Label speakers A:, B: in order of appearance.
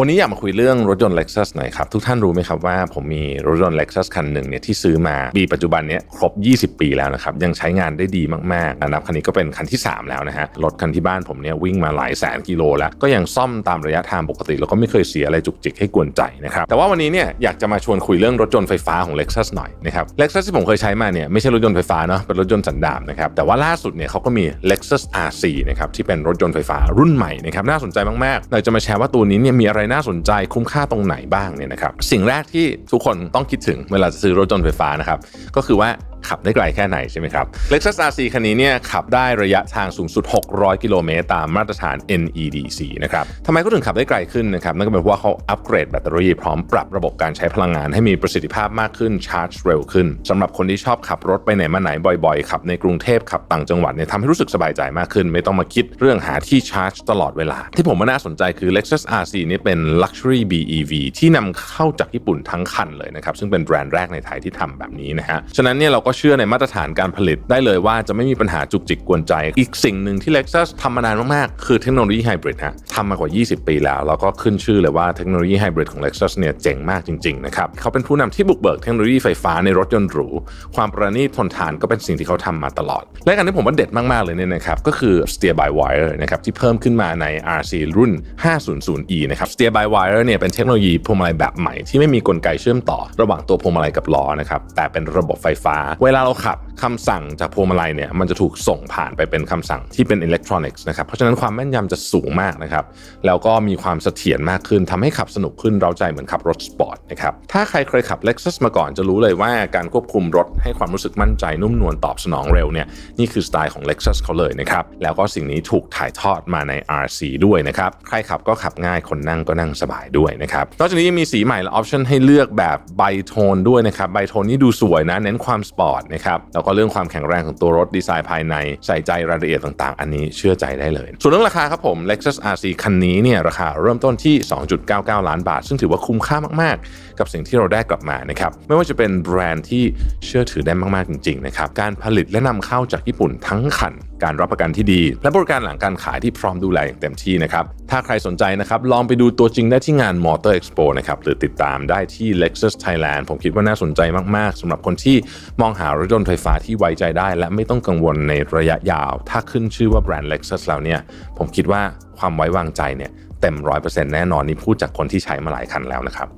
A: วันนี้อยากมาคุยเรื่องรถยนต์ Lexus หน่อยครับ ทุกท่านรู้ไหมครับว่าผมมีรถยนต์ Lexus คันหนึ่งเนี่ยที่ซื้อมาปีปัจจุบันเนี้ยครบ 20 ปีแล้วนะครับ ยังใช้งานได้ดีมากๆนับคันนี้ก็เป็นคันที่ 3 แล้วนะฮะรถคันที่บ้านผมเนี่ยวิ่งมาหลายแสนกิโลแล้ว ก็ยังซ่อมตามระยะทางปกติ แล้วก็ไม่เคยเสียอะไรจุกจิกให้กวนใจนะครับแต่ว่าวันนี้เนี่ยอยากจะมาชวนคุยเรื่องรถยนต์ไฟฟ้าของ Lexus หน่อยนะครับ Lexus ที่ผมเคยใช้มาเนี่ยไม่ใช่รถยนต์ไฟฟ้าเนาะเป็นรถยนต์สันดาปนะครับแต่ว่าล่าสุดเนี่ยเขาก็มี Lexus RC นะครับที่เป็นรถยนต์ไฟฟ้ารุ่นใหม่นะครับน่าสนใจมากๆเราจะมาแชร์ว่าตัวนี้เนี่ยมีอะไรน่าสนใจคุ้มค่าตรงไหนบ้างเนี่ยนะครับสิ่งแรกที่ทุกคนต้องคิดถึงเวลาจะซื้อรถยนต์ไฟฟ้านะครับก็คือว่า ขับได้ไกลแค่ไหนใช่ไหมครับ Lexus RC คันนี้เนี่ยขับได้ระยะทางสูงสุด 600 กิโลเมตรตามมาตรฐาน NEDC นะครับทำไมเขาถึงขับได้ไกลขึ้นนะครับนั่นก็เป็นเพราะว่าเขาอัปเกรดแบตเตอรี่พร้อมปรับระบบการใช้พลังงานให้มีประสิทธิภาพมากขึ้นชาร์จเร็วขึ้นสำหรับคนที่ชอบขับรถไปไหนมาไหนบ่อยๆ ขับในกรุงเทพขับต่างจังหวัดเนี่ยทำให้รู้สึกสบายใจมากขึ้น ไม่ต้องมาคิดเรื่องหาที่ชาร์จตลอดเวลา ที่ผมว่าน่าสนใจคือ Lexus RC นี่เป็น Luxury BEV ที่นำเข้าจากญี่ปุ่นทั้งคันเลยนะครับซึ่งเป็นแบรนด์แรกในไทยที่ทำแบบนี้นะฮะฉะนั้นเนี่ยเราก็เชื่อในมาตรฐานการผลิตได้เลยว่าจะไม่มีปัญหาจุกจิกกวนใจ อีกสิ่งหนึ่งที่ Lexus ทำมานานมากๆ คือเทคโนโลยีไฮบริดฮะทำมากว่า 20 ปีแล้ว แล้วก็ขึ้นชื่อเลยว่าเทคโนโลยีไฮบริดของ Lexus เนี่ยเจ๋งมากจริงๆนะครับเขาเป็นผู้นำที่บุกเบิกเทคโนโลยีไฟฟ้าในรถยนต์หรู ความประณีตทนทานก็เป็นสิ่งที่เขาทำมาตลอด และอันที่ผมว่าเด็ดมากๆเลยเนี่ยนะครับก็คือ steer by wire นะครับที่เพิ่มขึ้นมาใน RC รุ่น 500e นะครับ steer by wire เนี่ยเป็นเทคโนโลยีพวงมาลัยแบบใหม่ที่ไม่มีกลไกเชื่อมต่อระหว่างตัวพวงมาลัยกับล้อนะครับแต่เป็นระบบไฟฟ้าเวลาเราขับ คำสั่งจากพวงมาลัยเนี่ยมันจะถูกส่งผ่านไปเป็นคำสั่งที่เป็นอิเล็กทรอนิกส์นะครับเพราะฉะนั้นความแม่นยำจะสูงมากนะครับแล้วก็มีความเสถียรมากขึ้นทำให้ขับสนุกขึ้นเราใจเหมือนขับรถสปอร์ตนะครับถ้าใครเคยขับ Lexus มาก่อนจะรู้เลยว่าการควบคุมรถให้ความรู้สึกมั่นใจนุ่มนวลตอบสนองเร็วเนี่ยนี่คือสไตล์ของ Lexus เขาเลยนะครับแล้วก็สิ่งนี้ถูกถ่ายทอดมาใน RC ด้วยนะครับใครขับก็ขับง่ายคนนั่งก็นั่งสบายด้วยนะครับนอกจากนี้ยังมีสีใหม่และออปชั่นให้เลือกแบบไบโทนด้วยนะครับไบโทนนี่ดูสวยนะเน้นความสปอร์ตนะครับแล้วก็เรื่องความแข็งแรงของตัวรถดีไซน์ภายในใส่ใจรายละเอียดต่างๆ อันนี้เชื่อใจได้เลย ส่วนเรื่องราคาครับผม Lexus RC คันนี้เนี่ยราคาเริ่มต้นที่ 2.99 ล้านบาท ซึ่งถือว่าคุ้มค่ามากๆ กับสิ่งที่เราได้กลับมานะครับไม่ว่าจะเป็นแบรนด์ที่เชื่อถือได้มากๆจริงๆนะครับการผลิตและนำเข้าจากญี่ปุ่นทั้งคันการรับประกันที่ดี และบริการหลังการขายที่พร้อมดูแลอย่างเต็มที่นะครับ ถ้าใครสนใจนะครับ ลองไปดูตัวจริงได้ที่งาน Motor Expo นะครับ หรือติดตามได้ที่ Lexus Thailand ผมคิดว่าน่าสนใจมาก ๆสำหรับคนที่มองหารถยนต์ไฟฟ้าที่ไว้ใจได้ และไม่ต้องกังวลในระยะยาว ถ้าขึ้นชื่อว่าแบรนด์ Lexus แล้วเนี่ยผมคิดว่าความไว้วางใจเนี่ยเต็ม 100%แน่นอนนี่พูดจากคนที่ใช้มาหลายคันแล้วนะครับ